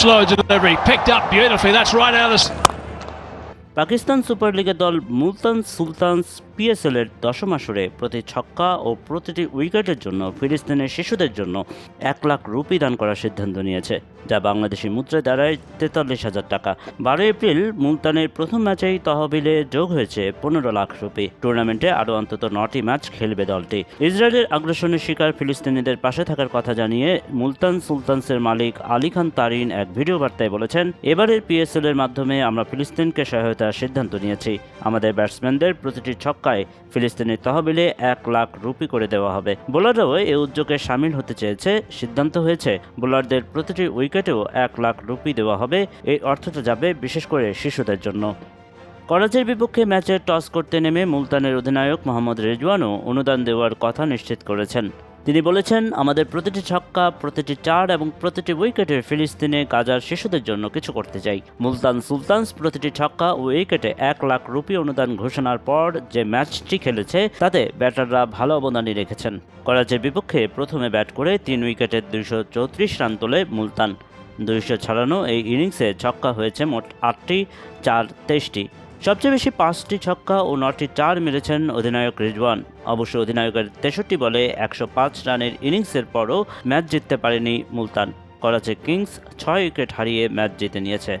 slow delivery, picked up beautifully. That's right out of. Pakistan super লিগের দল Multan sultans PSL এর দশম আসরে প্রতি ছক্কা ও প্রতিটি উইকেটের জন্য ফিলিস্তিনের শিশুদের জন্য এক লাখ রুপি দান করার সিদ্ধান্ত নিয়েছে, যা বাংলাদেশি মুদ্রায় দাঁড়ায় তেতাল্লিশ হাজার টাকা। বারো এপ্রিল মুলতানের প্রথম ম্যাচেই তহবিলে যোগ হয়েছে পনেরো লাখ রুপি। টুর্নামেন্টে আরও অন্তত নটি ম্যাচ খেলবে দলটি। ইসরায়েলের আগ্রাসনের শিকার ফিলিস্তিনিদের পাশে থাকার কথা জানিয়ে মুলতান সুলতানসের মালিক আলী খান তারিন এক ভিডিও বার্তায় বলেছেন, এবারের পিএসএল এর মাধ্যমে আমরা ফিলিস্তিনকে সহায়তার সিদ্ধান্ত নিয়েছি। আমাদের ব্যাটসম্যানদের প্রতিটি ছক্কায় ফিলিস্তিনের তহবিলে এক লাখ রুপি করে দেওয়া হবে। বোলাররাও এই উদ্যোগে সামিল হতে চেয়েছে, সিদ্ধান্ত হয়েছে বোলারদের প্রতিটি উইকেটেও এক লাখ রুপি দেওয়া হবে। এই অর্থটা যাবে বিশেষ করে শিশুদের জন্য। করাচির বিপক্ষে ম্যাচে টস করতে নেমে মুলতানের অধিনায়ক মোহাম্মদ রেজওয়ানও অনুদান দেওয়ার কথা নিশ্চিত করেছেন। তিনি বলেছেন, আমাদের প্রতিটি ছক্কা, প্রতিটি চার এবং প্রতিটি উইকেটে ফিলিস্তিনে গাজার শিশুদের জন্য কিছু করতে চাই। মুলতান সুলতানস প্রতিটি ছক্কা ও উইকেটে এক লাখ রুপি অনুদান ঘোষণার পর যে ম্যাচটি খেলেছে, তাতে ব্যাটাররা ভালো অবদানই রেখেছেন। করাচির বিপক্ষে প্রথমে ব্যাট করে তিন উইকেটে দুইশো চৌত্রিশ রান তোলে মুলতান। দুইশো ছাড়ানো এই ইনিংসে ছক্কা হয়েছে মোট আটটি, চার তেইশটি। সবচেয়ে বেশি পাঁচটি ছক্কা ও নটি চার মেরেছেন অধিনায়ক রিজওয়ান। অবশ্য অধিনায়কের তেষট্টি বলে একশো পাঁচ রানের ইনিংসের পরও ম্যাচ জিততে পারেনি মুলতান। করাচি কিংস ছয় উইকেট হারিয়ে ম্যাচ জিতে নিয়েছে।